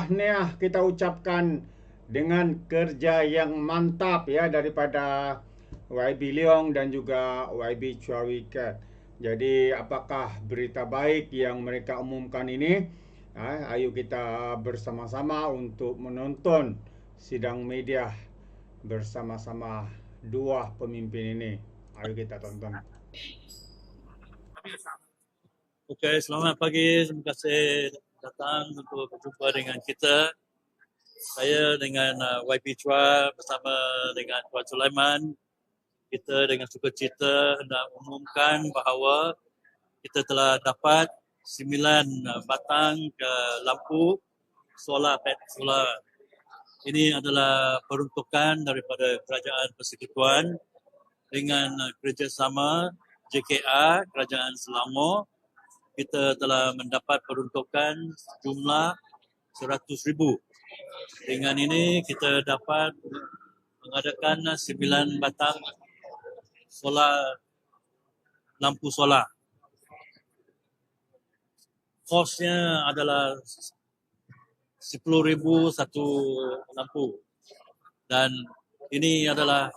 tahniah kita ucapkan dengan kerja yang mantap ya daripada YB Leong dan juga YB Chua Wee Kat. Jadi apakah berita baik yang mereka umumkan ini? Ha, ayo kita bersama-sama untuk menonton sidang media bersama-sama dua pemimpin ini. Ayo kita tonton. Okey, selamat pagi. Terima kasih datang untuk berjumpa dengan kita. Saya dengan uh, YB Chua bersama dengan Tuan Sulaiman. Kita dengan sukacita hendak umumkan bahawa kita telah dapat sembilan uh, batang ke lampu solar pet solar. Ini adalah peruntukan daripada Kerajaan Persekutuan dengan uh, kerjasama JKA Kerajaan Selangor kita telah mendapat peruntukan jumlah 100 ribu dengan ini kita dapat mengadakan sembilan batang solar lampu solar. Kosnya adalah sepuluh ribu satu lampu dan ini adalah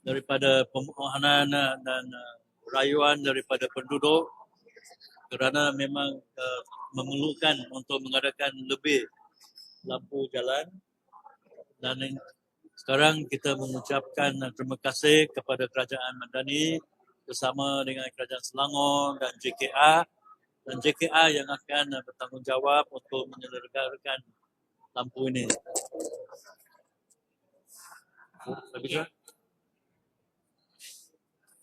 daripada permohonan dan rayuan daripada penduduk kerana memang uh, memerlukan untuk mengadakan lebih lampu jalan. Dan sekarang kita mengucapkan terima kasih kepada Kerajaan Madani bersama dengan Kerajaan Selangor dan JKA dan JKA yang akan bertanggungjawab untuk menyelenggarakan lampu ini.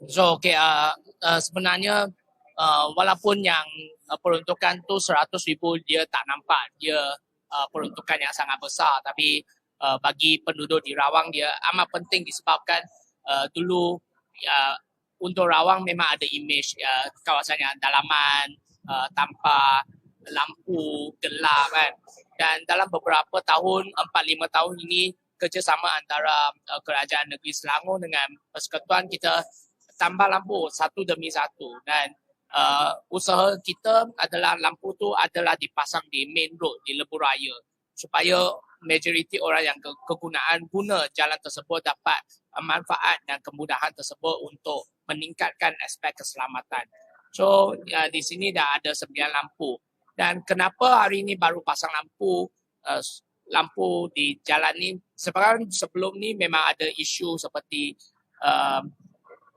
So, okay, uh, uh, sebenarnya uh, walaupun yang uh, peruntukan tu 100 ribu dia tak nampak. Dia uh, peruntukan yang sangat besar. Tapi uh, bagi penduduk di Rawang dia amat penting disebabkan uh, dulu uh, untuk Rawang memang ada image uh, kawasan yang dalaman uh, tanpa lampu gelap kan. Dan dalam beberapa tahun 4-5 tahun ini kerjasama antara uh, kerajaan negeri Selangor dengan persekutuan kita tambah lampu satu demi satu dan uh, usaha kita adalah lampu tu adalah dipasang di main road di lebuh raya. Supaya majoriti orang yang ke- kegunaan guna jalan tersebut dapat uh, manfaat dan kemudahan tersebut untuk meningkatkan aspek keselamatan. So uh, di sini dah ada sembilan lampu. Dan kenapa hari ini baru pasang lampu uh, lampu di jalan ni? Sekarang sebelum ni memang ada isu seperti um,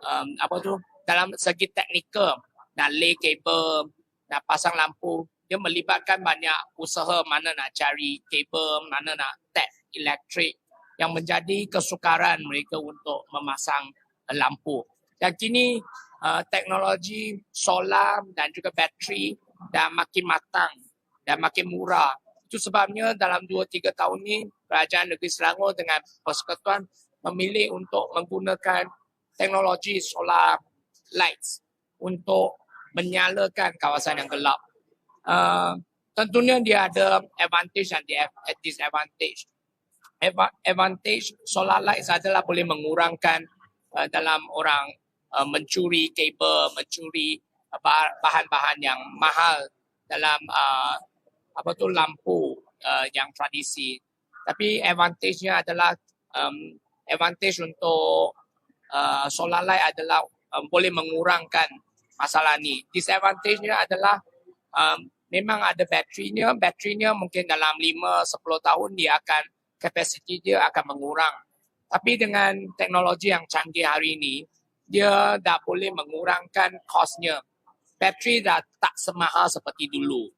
um, apa tu? Dalam segi teknikal nak lay kabel, nak pasang lampu, dia melibatkan banyak usaha mana nak cari kabel, mana nak tap elektrik yang menjadi kesukaran mereka untuk memasang lampu. Dan kini uh, teknologi solar dan juga bateri dah makin matang dan makin murah. Itu sebabnya dalam 2-3 tahun ini Kerajaan Negeri Selangor dengan Persekutuan memilih untuk menggunakan teknologi solar lights untuk menyalakan kawasan yang gelap. Uh, tentunya dia ada advantage dan disadvantage. Advantage solar lights adalah boleh mengurangkan uh, dalam orang uh, mencuri kabel, mencuri uh, bahan-bahan yang mahal dalam uh, apa tu lampu uh, yang tradisi. Tapi advantage-nya adalah um, advantage untuk uh, solar light adalah um, boleh mengurangkan masalah ni. Disadvantage-nya adalah um, memang ada baterinya. Baterinya mungkin dalam 5-10 tahun dia akan kapasiti dia akan mengurang. Tapi dengan teknologi yang canggih hari ini, dia dah boleh mengurangkan kosnya. Bateri dah tak semahal seperti dulu.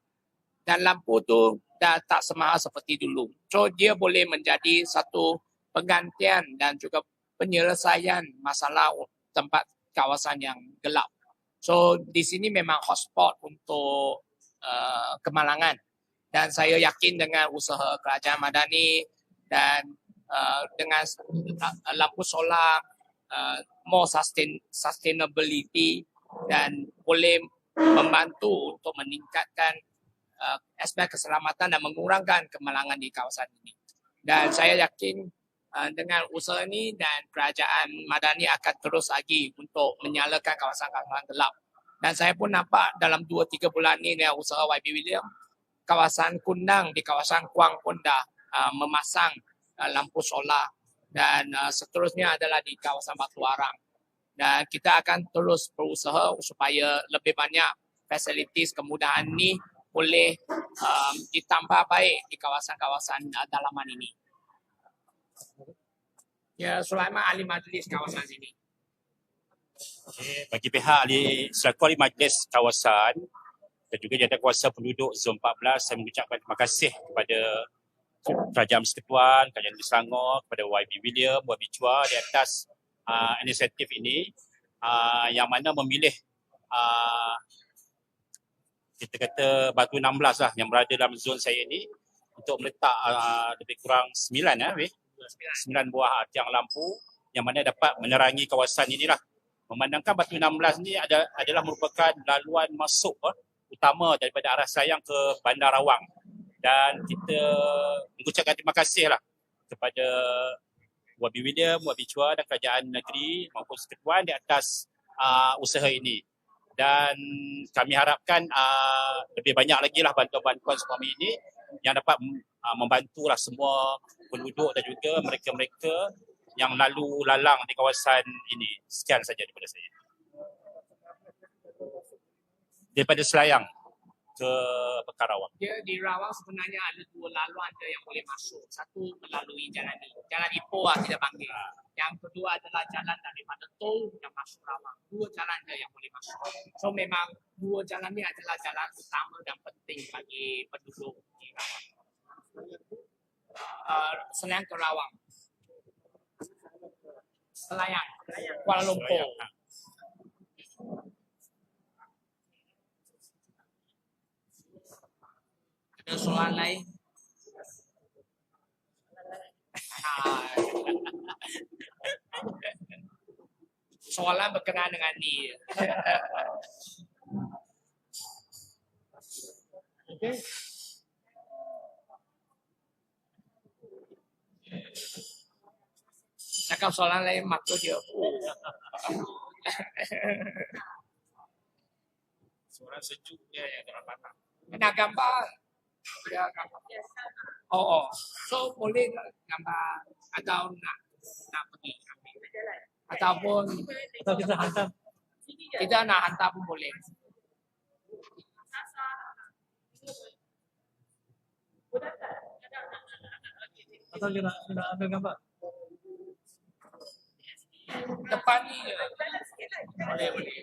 Dan lampu tu dah tak semahal seperti dulu. So dia boleh menjadi satu penggantian dan juga penyelesaian masalah tempat kawasan yang gelap. So di sini memang hotspot untuk uh, kemalangan dan saya yakin dengan usaha kerajaan Madani dan uh, dengan uh, lampu solar uh, more sustain sustainability dan boleh membantu untuk meningkatkan uh, aspek keselamatan dan mengurangkan kemalangan di kawasan ini. Dan saya yakin uh, dengan usaha ini dan kerajaan Madani akan terus lagi untuk menyalakan kawasan-kawasan gelap. Dan saya pun nampak dalam 2-3 bulan ini dengan usaha YB William, kawasan Kundang di kawasan Kuang pun dah uh, memasang uh, lampu solar dan uh, seterusnya adalah di kawasan Batu Arang. Dan kita akan terus berusaha supaya lebih banyak fasilitis kemudahan ni boleh um, ditambah baik di kawasan-kawasan uh, dalaman ini. Ya, Sulaiman ahli majlis kawasan sini. Bagi pihak ahli selaku ahli majlis kawasan dan juga jawatankuasa penduduk zon 14 saya mengucapkan terima kasih kepada Kerajaan Persekutuan, Kerajaan Negeri Selangor, kepada YB William, YB Chua di atas uh, inisiatif ini uh, yang mana memilih uh, kita kata batu 16 lah yang berada dalam zon saya ini untuk meletak uh, lebih kurang 9 ya, eh, 9 buah tiang lampu yang mana dapat menerangi kawasan inilah. Memandangkan batu 16 ni ada, adalah merupakan laluan masuk eh, utama daripada arah Sayang ke Bandar Rawang. Dan kita mengucapkan terima kasih lah kepada Wabi William, Wabi Chua dan kerajaan negeri maupun persekutuan di atas uh, usaha ini. Dan kami harapkan uh, lebih banyak lagi lah bantuan-bantuan suami ini yang dapat uh, membantulah semua penduduk dan juga mereka-mereka yang lalu lalang di kawasan ini. Sekian saja daripada saya. Daripada Selayang ke Pekarawang. Dia di Rawang sebenarnya ada dua laluan dia yang boleh masuk. Satu melalui jalan ni. Jalan Ipoh lah kita panggil. Yang kedua adalah jalan daripada tol yang masuk Rawang. Dua jalan dia yang boleh masuk. So memang dua jalan ni adalah jalan utama dan penting bagi penduduk di Rawang. Uh, Selayang ke Rawang. Selayang. Kuala Lumpur. Ada soalan lain? Soalan berkenaan dengan ni. Okay. Cakap soalan lain mata dia. Suara sejuk dia yang dalam patah. Nak gambar? Ya, gambar. Oh, oh. So boleh gambar atau nak nak pergi ambil? Ataupun Atau kita hantar kita nak hantar pun boleh. atau kita nak ambil gambar. Depan ni je. Boleh, boleh.